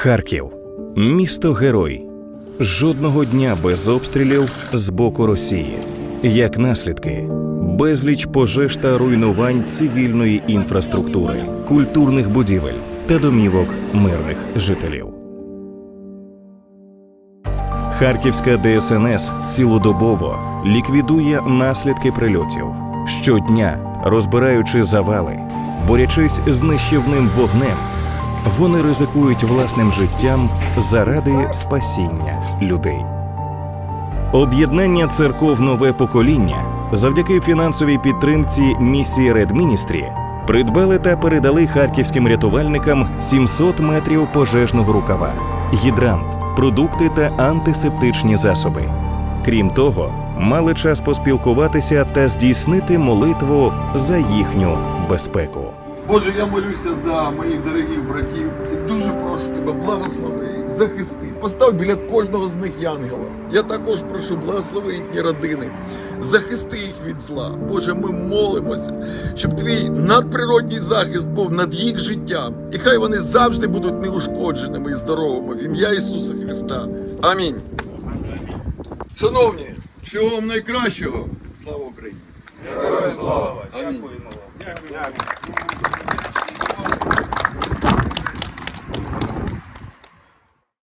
Харків місто герой. Жодного дня без обстрілів з боку Росії. Як наслідки, безліч пожеж та руйнувань цивільної інфраструктури, культурних будівель та домівок мирних жителів. Харківська ДСНС цілодобово ліквідує наслідки прильотів щодня, розбираючи завали, борючись з нищівним вогнем. Вони ризикують власним життям заради спасіння людей. Об'єднання церков нове покоління завдяки фінансовій підтримці місії Red Ministry придбали та передали харківським рятувальникам 700 метрів пожежного рукава, гідрант, продукти та антисептичні засоби. Крім того, мали час поспілкуватися та здійснити молитву за їхню безпеку. Боже, я молюся за моїх дорогих братів і дуже прошу тебе, благослови їх, захисти. Постав біля кожного з них янгела. Я також прошу, благослови їхні родини, захисти їх від зла. Боже, ми молимося, щоб твій надприродній захист був над їх життям. І хай вони завжди будуть неушкодженими і здоровими в ім'я Ісуса Христа. Амінь. Шановні, всього вам найкращого. Слава Україні! Амінь.